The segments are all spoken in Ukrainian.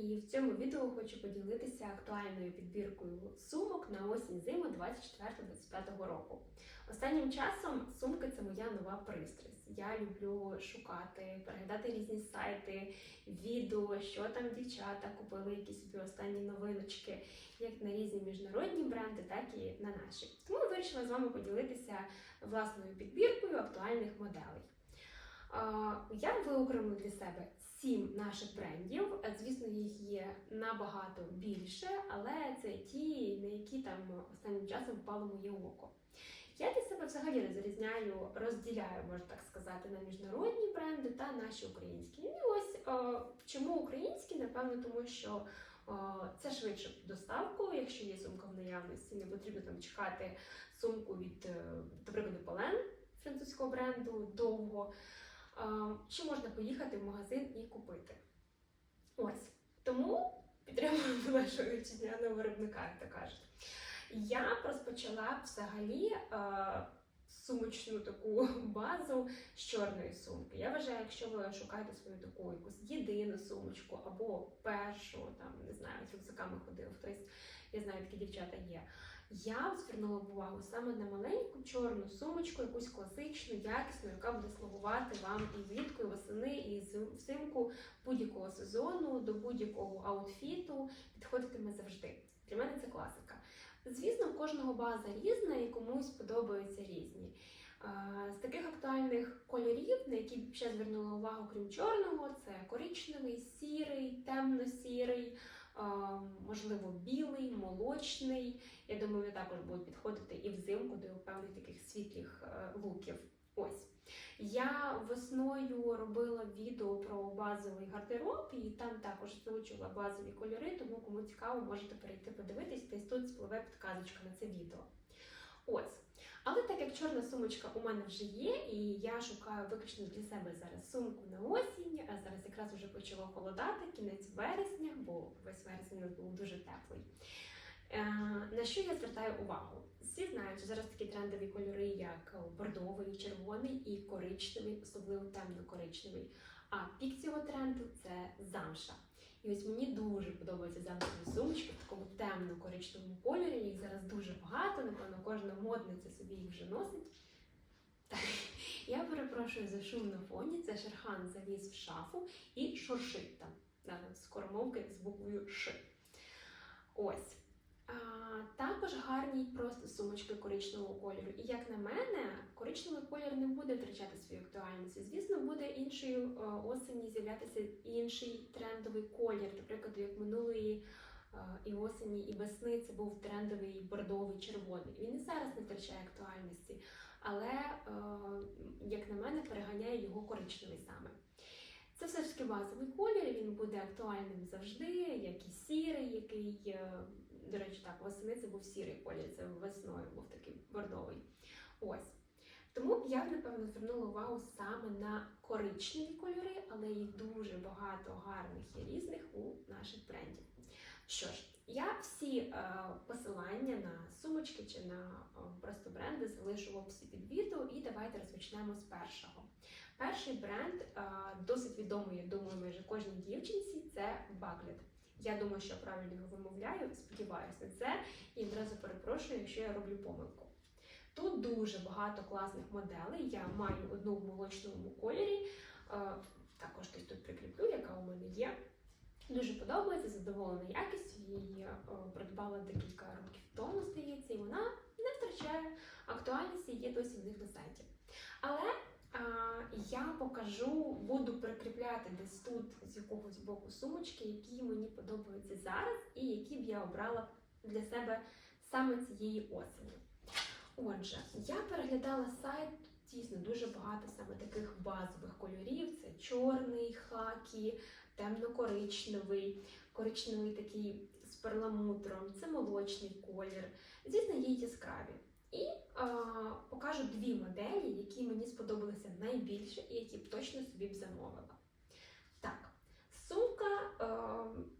і в цьому відео хочу поділитися актуальною підбіркою сумок на осінь зиму 24-25 року. Останнім часом сумки це моя нова пристрасть. Я люблю шукати, переглядати різні сайти, відео, що там дівчата купили, які собі останні новиночки, як на різні міжнародні бренди, так і на наші. Тому я вирішила з вами поділитися власною підбіркою актуальних моделей. Я виокремила для себе сім наших брендів. Е, Звісно, їх є набагато більше, але це ті, на які там останнім часом впало моє око. Я для себе взагалі розрізняю, розділяю, можна так сказати, на міжнародні бренди та наші українські. І ось е, чому українські? Напевно, тому що е, це швидше доставку, якщо є сумка в наявності, не потрібно там чекати сумку від, до прикладу, Полен французького бренду довго. Чи можна поїхати в магазин і купити? Ось тому підтримуємо нашого вітчизняного виробника, як то кажуть. Я розпочала взагалі сумочну таку базу з чорної сумки. Я вважаю, якщо ви шукаєте свою таку якусь єдину сумочку або першу, там не знаю, з рюкзаками ходив хтось, я знаю, такі дівчата є. Я звернула увагу саме на маленьку чорну сумочку, якусь класичну, якісну, яка буде слугувати вам і влітку, і восени, і взимку будь-якого сезону, до будь-якого аутфіту підходитиме завжди. Для мене це класика. Звісно, в кожного база різна і комусь подобаються різні. З таких актуальних кольорів, на які ще звернула увагу, крім чорного, це коричневий, сірий, темно-сірий, можливо, білий, молочний. Я думаю, вони також будуть підходити і взимку до певних таких світлих е, луків. Ось. Я весною робила відео про базовий гардероб, і там також озвучувала базові кольори, тому кому цікаво, можете перейти подивитись, десь тут спливе підказочка на це відео. Ось. Але так як чорна сумочка у мене вже є, і я шукаю виключно для себе зараз сумку на осінь, а зараз якраз вже почало холодати, кінець вересня, бо весь вересень був дуже теплий. Е, На що я звертаю увагу? Всі знають, що зараз такі трендові кольори, як бордовий, червоний і коричневий, особливо темно-коричневий. А пік цього тренду це замша. І ось мені дуже подобаються замшеві сумочки в такому темно-коричневому кольорі. Їх зараз дуже багато, напевно, кожна модниця собі їх вже носить. Так, я перепрошую за шум на фоні. Це Шерхан заліз в шафу і шуршить там. Да, там скоромовки з буквою Ш. Ось. А, також гарні просто сумочки коричневого кольору. І як на мене, коричневий колір не буде втрачати свою актуальність. Звісно, буде іншою е, осені з'являтися інший трендовий колір. Наприклад, як минулої е, і осені, і весни це був трендовий бордовий червоний. Він і зараз не втрачає актуальності, але, е, як на мене, переганяє його коричневий саме. Це все ж таки базовий колір, він буде актуальним завжди, як і сірий, який, до речі, так, восени це був сірий колір, це весною був такий бордовий. Ось. Тому я б, напевно, звернула увагу саме на коричневі кольори, але їх дуже багато гарних і різних у наших брендів. Що ж, я всі е, посилання на сумочки чи на е, просто бренди залишу в описі під відео, і давайте розпочнемо з першого. Перший бренд е, досить відомий, я думаю, майже кожній дівчинці це Баглет. Я думаю, що правильно його вимовляю, сподіваюся на це. І одразу перепрошую, якщо я роблю помилку. Тут дуже багато класних моделей. Я маю одну в молочному кольорі. е, Також десь тут прикріплю, яка у мене є. Дуже подобається, задоволена якістю. Її е, придбала декілька років тому, здається, і вона не втрачає актуальності, є досі в них на сайті. Але я покажу, буду прикріпляти десь тут з якогось боку сумочки, які мені подобаються зараз, і які б я обрала для себе саме цієї осені. Отже, я переглядала сайт. Дійсно, дуже багато саме таких базових кольорів: це чорний, хакі, темно-коричневий, коричневий такий з перламутром, це молочний колір. Звісно, є яскраві. І а, покажу дві моделі, які мені сподобалися найбільше і які б точно собі б замовила. Так, сумка, е,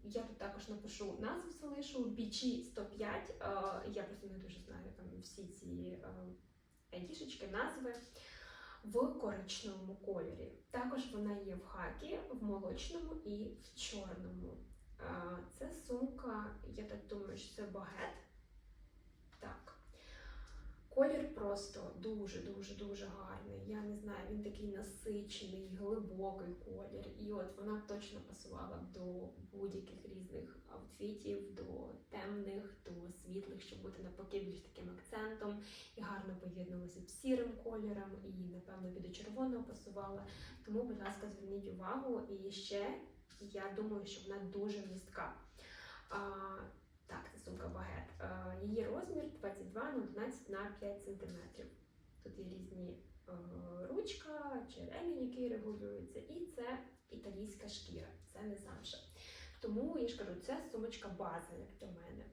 я тут також напишу назву залишу BG 105. Е, я просто не дуже знаю там всі ці е, айдішечки, назви. В коричневому кольорі. Також вона є в хакі, в молочному і в чорному. А, Це сумка, я так думаю, що це багет. Колір просто дуже-дуже дуже гарний. Я не знаю, він такий насичений, глибокий колір. І от вона точно пасувала б до будь-яких різних аутфітів, до темних, до світлих, щоб бути навпаки більш таким акцентом. І гарно поєднувалася з сірим кольором, і, напевно, до червоного пасувала. Тому, будь ласка, зверніть увагу. І ще я думаю, що вона дуже містка. Сумка багет. Її розмір 22 на 11 на 5 см. Тут є різні е, ручка чи ремінь, який регулюється, і це італійська шкіра, це не замша. Тому я ж кажу, це сумочка база, як для мене.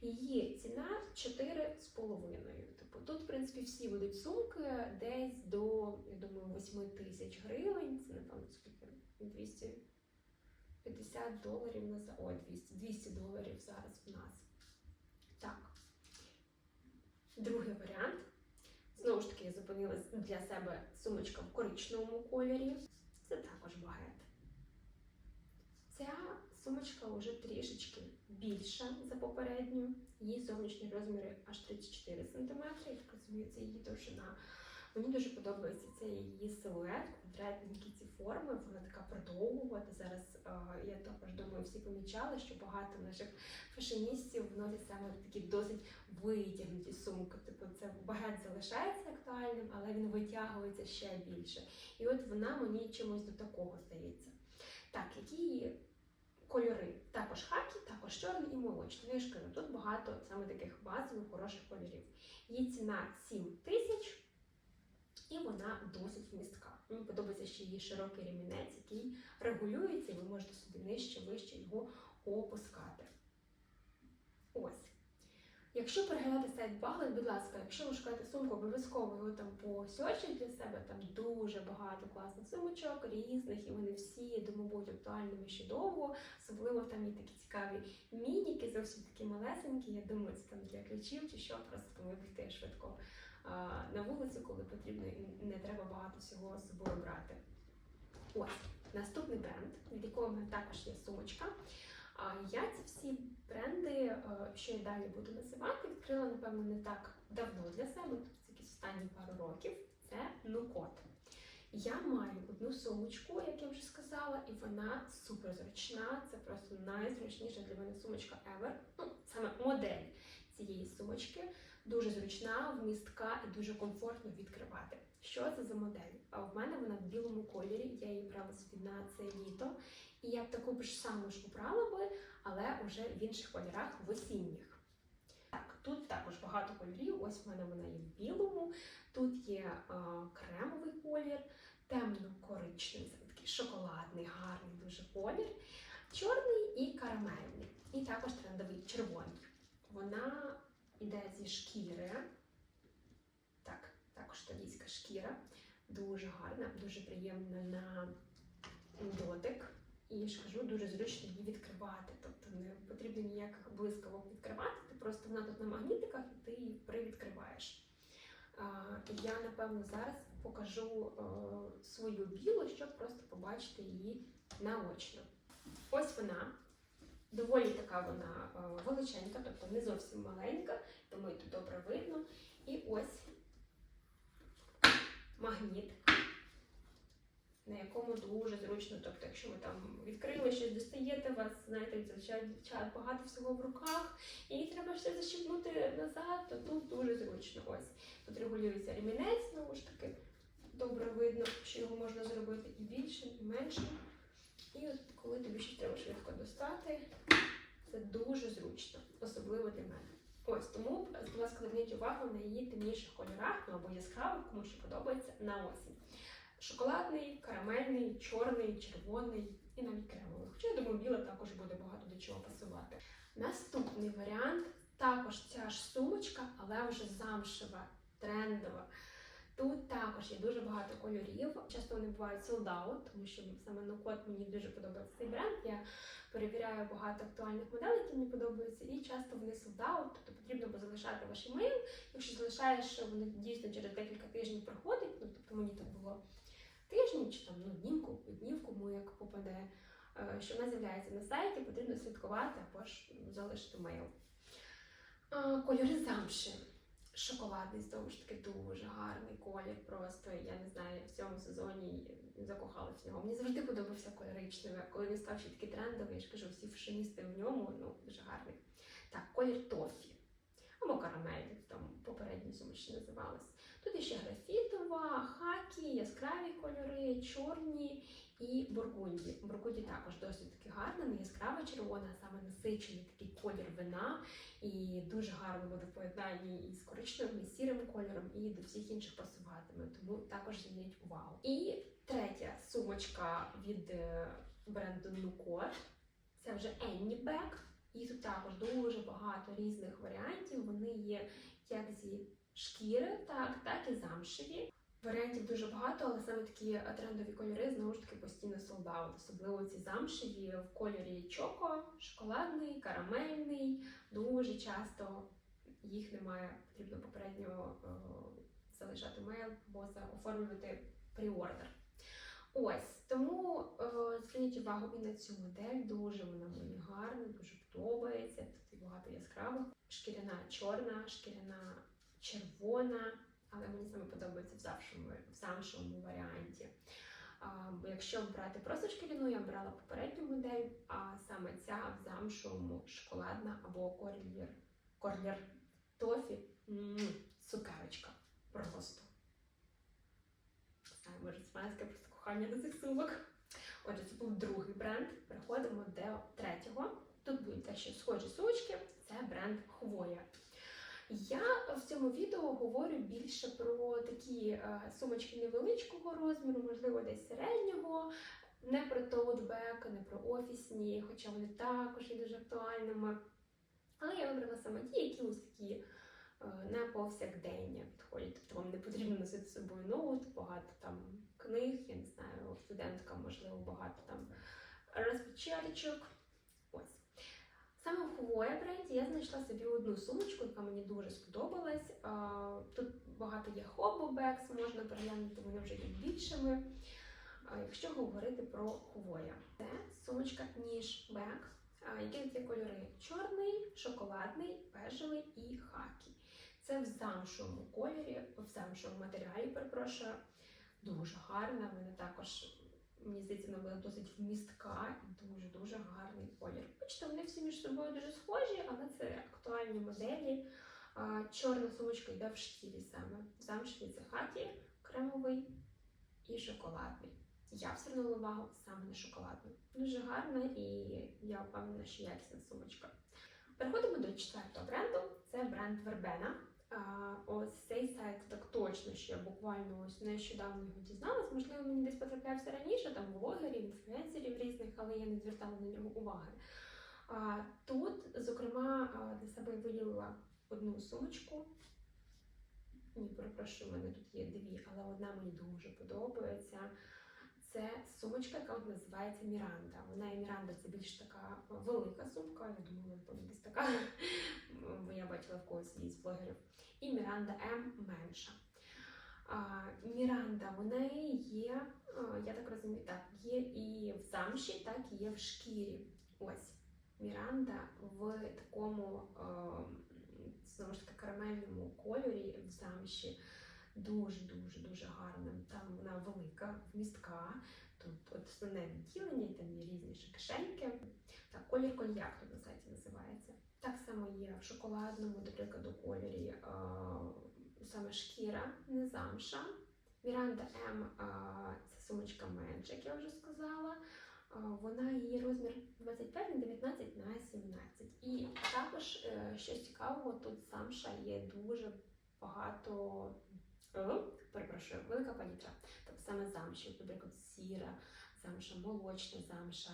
Її ціна 4,5. Типу, тут, в принципі, всі будуть сумки десь до, я думаю, 8 тисяч гривень. Це, напевно, скільки? 250 доларів на за- Ой, 200, 200 доларів зараз в нас. Другий варіант. Знову ж таки, я зупинилась для себе сумочка в коричневому кольорі. Це також багет. Ця сумочка вже трішечки більша за попередню. Її зовнішні розміри аж 34 см. Я так розумію, це її довжина. Мені дуже подобається цей її силует, квадратненькі ці форми. Вона така продовгувата. Зараз я також думаю, всі помічали, що багато наших фешеністів носять саме такі досить витягнуті сумки. Типу, це багет залишається актуальним, але він витягується ще більше. І от вона мені чимось до такого здається. Так, які кольори? Також хакі, також чорний і молочний. Ну, я кажу, тут багато саме таких базових хороших кольорів. Її ціна 7 тисяч. І вона досить вмістка. Мені подобається ще її широкий ремінець, який регулюється, і ви можете собі нижче, вище його опускати. Ось. Якщо переглядати сайт Баглет, будь ласка, якщо ви шукаєте сумку, обов'язково його там посьорчіть для себе. Там дуже багато класних сумочок, різних, і вони всі, я думаю, будуть актуальними ще довго. Особливо там є такі цікаві мініки, зовсім такі малесенькі. Я думаю, це там для ключів чи що, просто вибігти швидко на вулицю, коли потрібно, і не треба багато всього з собою брати. Ось наступний бренд, від якого в мене також є сумочка. А я ці всі бренди, е, що я далі буду називати, відкрила, напевно, не так давно для себе, це якісь останні пару років. Це Нукот. Я маю одну сумочку, як я вже сказала, і вона супер зручна. Це просто найзручніша для мене сумочка ever. Ну, саме модель цієї сумочки. Дуже зручна, вмістка і дуже комфортно відкривати. Що це за модель? А в мене вона в білому кольорі. Я її брала собі на це літо. І я б таку ж саму ж обрала би, але вже в інших кольорах в осінніх. Так, тут також багато кольорів. Ось в мене вона є в білому. Тут є е, кремовий колір, темно-коричневий, такий шоколадний, гарний дуже колір, чорний і карамельний. І також трендовий червоний. Вона йде зі шкіри. Так, також італійська шкіра. Дуже гарна, дуже приємна на дотик. І я ж кажу, дуже зручно її відкривати. Тобто не потрібно ніяких блискавок відкривати. Ти просто вона тут на магнітиках і ти її привідкриваєш. Я, напевно, зараз покажу е, свою білу, щоб просто побачити її наочно. Ось вона. Доволі така вона е, величенька, тобто не зовсім маленька, тому і тут добре видно. І ось магніт, на якому дуже зручно. Тобто, якщо ви там відкрили щось, достаєте вас, знаєте, зазвичай багато всього в руках, і треба все защіпнути назад, то тут дуже зручно. Ось тут регулюється ремінець, знову ж таки, добре видно, що його можна зробити і більшим, і меншим. І от коли тобі ще треба швидко достати, це дуже зручно, особливо для мене. Ось тому, будь ласка, зверніть увагу на її темніших кольорах, ну або яскравих, кому що подобається на осінь. Шоколадний, карамельний, чорний, червоний і навіть кремовий. Хоча я думаю, біла також буде багато до чого пасувати. Наступний варіант також ця ж сумочка, але вже замшева, трендова. Тут також є дуже багато кольорів. Часто вони бувають out, тому що саме на код мені дуже подобається цей бренд. Я перевіряю багато актуальних моделей, які мені подобаються, і часто вони out, тобто потрібно було залишати ваш емейл. Якщо залишаєш, вони дійсно через декілька тижнів приходять. Ну тобто мені так було тижні чи там ну, днівку, днів, кому як попаде. е, що вона з'являється на сайті, потрібно слідкувати або ж залишити мейл. Е, Кольори замши. Шоколадний, знову ж таки, дуже гарний колір. Просто я не знаю, в цьому сезоні закохалась в нього. Мені завжди подобався коричневий. Коли він став ще такий трендовий, я ж кажу, всі фешеністи в ньому, ну дуже гарний. Так, колір тофі або карамель, як там попередні сумочі називалось. Тут ще графітова, хакі, яскраві кольори, чорні і бургунді. Бургунді також досить таки гарна, яскрава червона, саме насичений такий колір вина. І дуже гарно буде в поєднанні і з коричневим, і сірим кольором, і до всіх інших пасуватиме. Тому також зверніть увагу. І третя сумочка від е, бренду Nukor. Це вже Annie Bag. І тут також дуже багато різних варіантів. Вони є як зі шкіри, так, так і замшеві. Варіантів дуже багато, але саме такі трендові кольори знову ж таки постійно солдаут. Особливо ці замшеві в кольорі чоко, шоколадний, карамельний. Дуже часто їх немає, потрібно попередньо е, залишати мейл або оформлювати пріордер. Ось тому е, зверніть увагу і на цю модель. Дуже вона мені гарна, дуже подобається. Тут і багато яскравих. Шкіряна чорна, шкіряна червона, але мені саме подобається в замшевому, в замшевому варіанті. А, бо якщо брати просто шкіряну, я брала попередню модель, а саме ця в замшевому шоколадна або корлір, корлір тофі. Цукерочка. Просто. Може, маленьке просто кохання до цих сумок. Отже, це був другий бренд. Переходимо до третього. Тут будуть дещо схожі сумочки. Це бренд Хвоя. Я в цьому відео говорю більше про такі е, сумочки невеличкого розміру, можливо, десь середнього, не про тоутбек, не про офісні, хоча вони також є дуже актуальними. Але я вибрала саме ті, які ось такі е, на повсякдення підходять. Тобто вам не потрібно носити з собою ноут, багато там книг, я не знаю, студентка, можливо, багато там розпечаточок. Саме в Хвоя бренді я знайшла собі одну сумочку, яка мені дуже сподобалась. Тут багато є хобо-бекс, можна переглянути, вони вже є більшими. Якщо говорити про Хвоя, це сумочка ніж бек. Які є кольори? Чорний, шоколадний, бежевий і хакі. Це в замшовому кольорі, в замшовому матеріалі, перепрошую. Дуже гарна. Вона також, мені здається, вона була досить вмістка і дуже-дуже гарний колір. Бачите, вони всі між собою дуже схожі, але це актуальні моделі. Чорна сумочка йде в шкірі саме. Замшеві це хакі, кремовий і шоколадний. Я б звернула увагу саме на шоколадну. Дуже гарна і я впевнена, що якісна сумочка. Переходимо до четвертого бренду. Це бренд Вербена. Ось цей сайт так точно, я буквально ось нещодавно його дізналась. Можливо, мені десь потраплявся раніше, там блогерів, інфлюенсерів різних, але я не звертала на нього уваги. А, тут, зокрема, для себе виділила одну сумочку. Ні, перепрошую, в мене тут є дві, але одна мені дуже подобається. Це сумочка, яка от називається Міранда. Вона і Міранда це більш така велика сумка. Я напевно, десь така, я бачила в когось її з блогерів. І Міранда М менша. А, Міранда, вона є, я так розумію, так, є і в замші, так і є в шкірі. Ось Міранда в такому знову ж таки карамельному кольорі в замші. Дуже дуже дуже гарна. Там вона велика, вмістка. Тут основне відділення, і там є різні кишеньки. Так, колір коньяк тут на сайті називається. Так само є в шоколадному, до прикладу, кольорі е, саме шкіра, не замша. Міранда М е, це сумочка менша, як я вже сказала. Е, Вона її розмір 25 на 19 на 17. І також, що цікавого, тут замша є дуже багато. Е, Перепрошую, велика палітра. Тобто саме замші, наприклад, сіра, замша, молочна замша.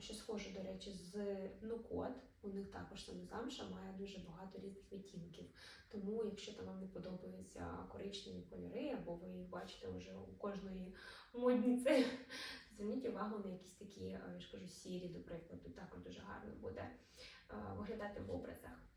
Що схоже, до речі, з нукот. У них також саме замша має дуже багато різних відтінків. Тому, якщо там вам не подобаються коричневі кольори, або ви їх бачите вже у кожної модниці, зверніть увагу на якісь такі, е, я ж кажу, сірі, до прикладу, також дуже гарно буде е, виглядати в образах.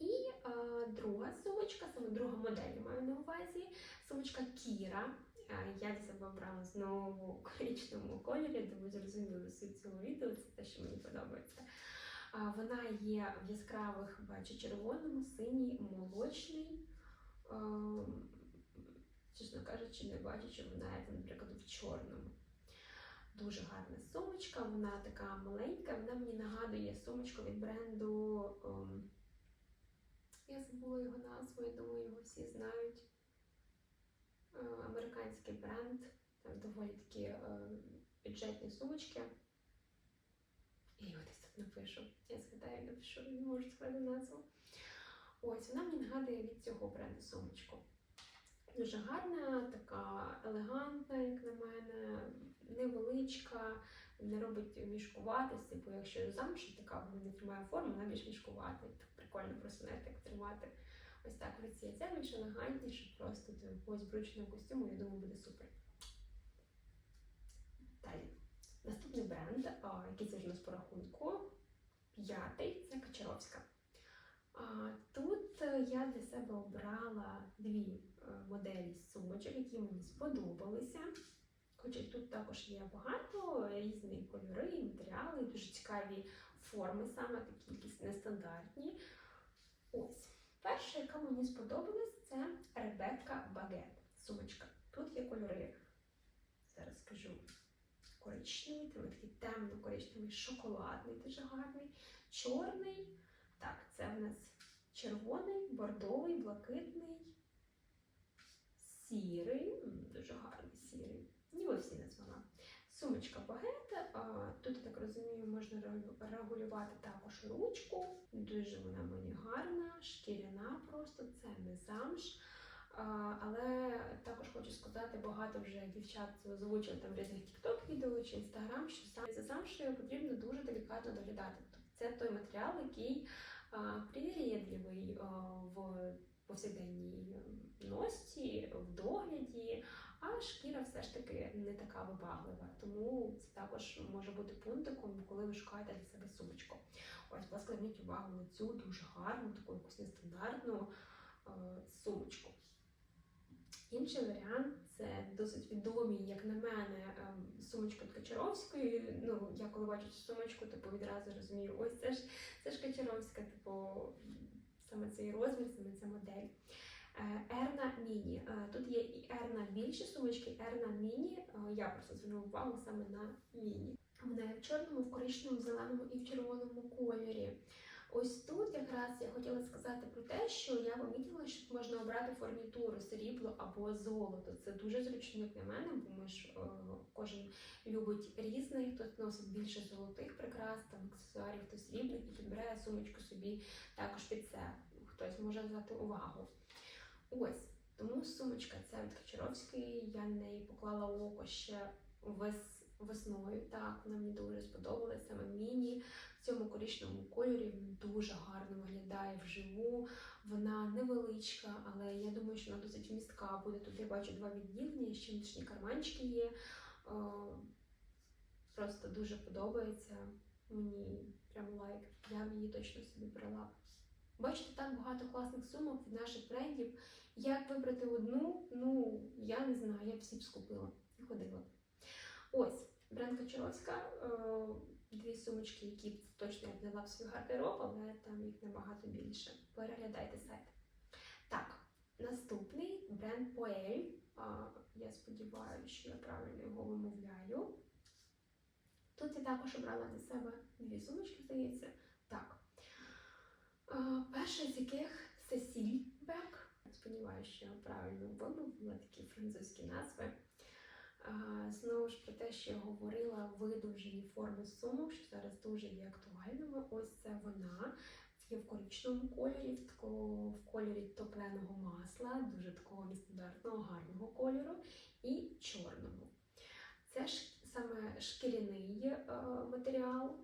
І е, друга сумочка, саме друга модель я маю на увазі, сумочка Кіра. Е, Я для себе обрала знову коричневому кольорі, де ви зрозуміли суть цього відео, це те, що мені подобається. А, Вона є в яскравих, бачу, червоному, синій, молочний. Ем, Чесно кажучи, не бачу, що вона є, наприклад, в чорному. Дуже гарна сумочка, вона така маленька, вона мені нагадує сумочку від бренду. Я забула його назву, я думаю, його всі знають. Е, Американський бренд, там доволі такі е, бюджетні сумочки. Я його десь тут напишу. Я згадаю, напишу, не можу сказати назву. Ось вона мені нагадує від цього бренду сумочку. Дуже гарна, така елегантна, як на мене, невеличка, не робить мішкуватися, бо якщо замша така, вона не тримає форму, вона більш мішкувата. Так прикольно просто навіть так тримати. Ось так руці. Це більш елегантніше, просто до якогось брючного костюму, я думаю, буде супер. Далі. Наступний бренд, який це вже у нас по рахунку, п'ятий це Качаровська. Тут я для себе обрала дві е, моделі сумочок, які мені сподобалися. Хоча тут також є багато різні кольори, матеріали, дуже цікаві форми, саме такі якісь нестандартні. Ось. Перша, яка мені сподобалась, це Ребекка Багет. Сумочка. Тут є кольори. Зараз скажу коричневий, там такий темно-коричневий, шоколадний, дуже гарний, чорний. Так, це в нас червоний, бордовий, блакитний, сірий, дуже гарний сірий. Ніби всі назвала. Сумочка багета. Тут, я так розумію, можна регу- регулювати також ручку. Дуже вона мені гарна, шкіряна просто, це не замш. Але також хочу сказати, багато вже дівчат озвучили там різних TikTok відео чи Instagram, що саме за замшею потрібно дуже делікатно доглядати. Тобто це той матеріал, який а, в повсякденній носці, в догляді, а шкіра все ж таки не така вибаглива. Тому це також може бути пунктиком, коли ви шукаєте для себе сумочку. Ось, будь ласка, зверніть увагу на цю дуже гарну, таку якусь нестандартну е, сумочку. Інший варіант це досить відомі, як на мене, ем, сумочка від Качаровської. Ну, я коли бачу цю сумочку, типу відразу розумію, ось це ж це ж Качаровська, типу, саме цей розмір, саме ця модель. Е, Ерна Міні. Е, Тут є і Ерна більші сумочки, Ерна Міні. Е, Я просто звернула увагу саме на Міні. Вона є в чорному, в коричневому, зеленому і в червоному кольорі. Ось тут якраз я хотіла сказати про те, що я помітила, що можна обрати фурнітуру срібло або золото. Це дуже зручно, як на мене, бо ми ж е, кожен любить різний, хтось носить більше золотих прикрас, там аксесуарів, хтось срібних і підбирає сумочку собі також під це. Хтось може взяти увагу. Ось тому сумочка ця від Качаровської. Я на неї поклала око ще вес, весною. Так, вона мені дуже сподобалася. Саме міні в цьому коричневому кольорі дуже гарно виглядає вживу. Вона невеличка, але я думаю, що вона досить містка буде. Тут я бачу два відділення, ще внутрішні карманчики є. Е, Просто дуже подобається. Мені прям лайк. Я її точно собі брала. Бачите, так багато класних сумок від наших брендів. Як вибрати одну, ну я не знаю, я б всі б скупила і ходила. Ось, бренд Качаровська, е, дві сумочки, які точно я б взяла в свій гардероб, але там їх набагато більше. Переглядайте сайт. Так, наступний бренд Poel. Я сподіваюся, що я правильно його вимовляю. Тут я також обрала для себе дві сумочки, здається. Перша з яких Сесіль Бек. Сподіваюся, що я правильно вимовила такі французькі назви. Знову ж про те, що я говорила, видовжені форми сумок, що зараз дуже є актуальними. Ось це вона. Є в коричневому кольорі, в, такого, в кольорі топленого масла, дуже такого нестандартного, гарного кольору, і чорному. Це ж саме шкіряний е, матеріал.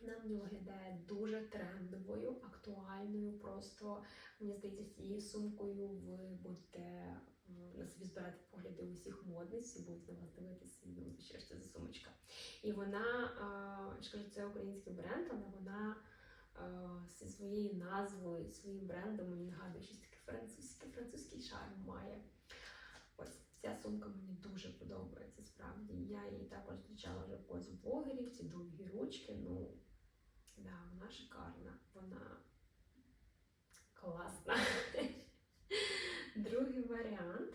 Вона мені виглядає дуже трендовою, актуальною. Просто мені здається, з цією сумкою ви будете е, на собі збирати погляди усіх модниць і будуть на вас дивитися і думати, що ж це за сумочка. І вона, е, я це український бренд, але вона е, зі своєю назвою, своїм брендом мені нагадує щось таке французьке, французький шарм має. Ось Ця сумка мені дуже подобається справді. Я її також зустрічала вже в блогерів, ці довгі ручки. Ну, да, вона шикарна, вона класна. Другий варіант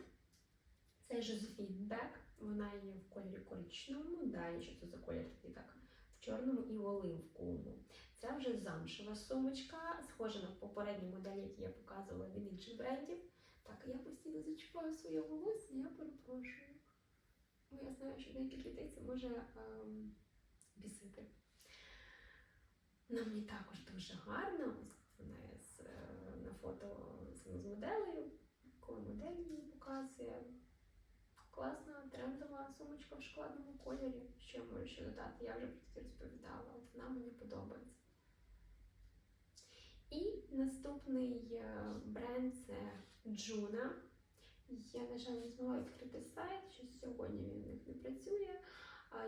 це Josephine Bag. Вона є в кольорі коричневому. Далі що це за колір такий так в чорному і оливковому. Це вже замшева сумочка, схожа на попередні моделі, які я показувала від інших брендів. Так, я постійно зачіпаю своє волосся, я перепрошую. Бо я знаю, що деяких людей це може ем, бісити. На мені також дуже гарно. Вона з, е, на фото з моделею, коли модель її показує. Класна трендова сумочка в шоколадному кольорі. Що я можу ще додати? Я вже про це розповідала. Вона мені подобається. І наступний е, бренд це Джуна. Я, на жаль, не змогла відкрити сайт, що сьогодні він в них не працює.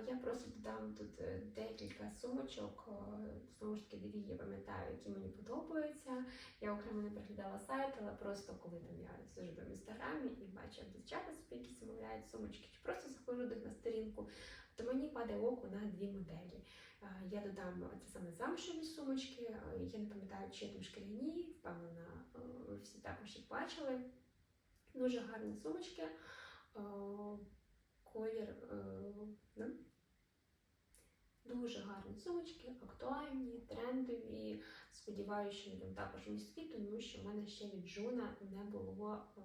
Я просто додам тут е, декілька сумочок. е, Знову ж таки, дві я пам'ятаю, які мені подобаються. Я окремо не переглядала сайт, але просто коли там я сижу в інстаграмі і бачу, як дівчата собі якісь замовляють сумочки, чи просто заходжу до них на сторінку, то мені падає око на дві моделі. Е, Я додам це саме замшеві сумочки. е, Я не пам'ятаю, чи там шкіряні, впевнена, е, ви всі також їх бачили. Дуже гарні сумочки. Колір е, ну, дуже гарні сумочки, актуальні, трендові. Сподіваюся, що вони також міські, тому що в мене ще від Джуна не було е,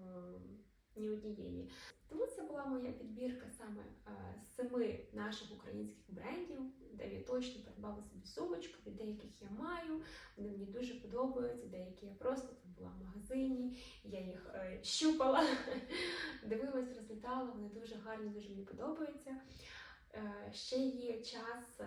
ні однієї. Тому це була моя підбірка саме е, з семи наших українських брендів, де я точно придбала собі сумочку, від деяких я маю, вони мені дуже подобаються, деякі я просто там була в магазині, я їх е, щупала, дивилась, розглядала, вони дуже гарні, дуже мені подобаються. Е, ще є час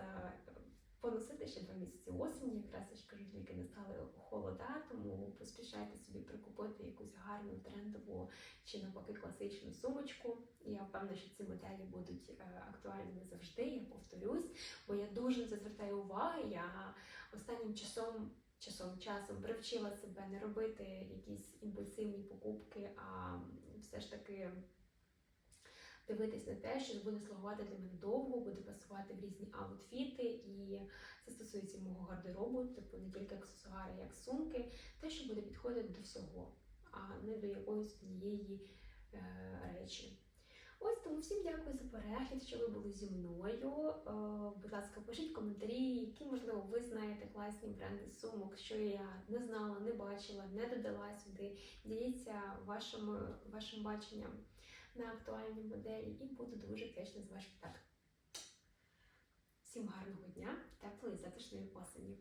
поносити ще два місяці осені, якраз я ж кажу, тільки настали холода, тому поспішайте собі прикупити якусь гарну трендову чи навпаки класичну сумочку. Я впевнена, що ці моделі будуть е, актуальними завжди. Я повторюсь, бо я дуже звертаю увагу. Я останнім часом. Часом часом привчила себе не робити якісь імпульсивні покупки, а все ж таки дивитись на те, що буде слугувати для мене довго, буде пасувати в різні аутфіти, і це стосується мого гардеробу, типу не тільки аксесуари, як сумки, те, що буде підходити до всього, а не до якоїсь однієї е, речі. Ось тому всім дякую за перегляд, що ви були зі мною. Е, будь ласка, пишіть коментарі, які, можливо, ви знаєте класні бренди сумок, що я не знала, не бачила, не додала сюди. Діліться вашим, вашим баченням на актуальні моделі і буду дуже вдячна за ваш фідбек. Всім гарного дня, теплої затишної осені!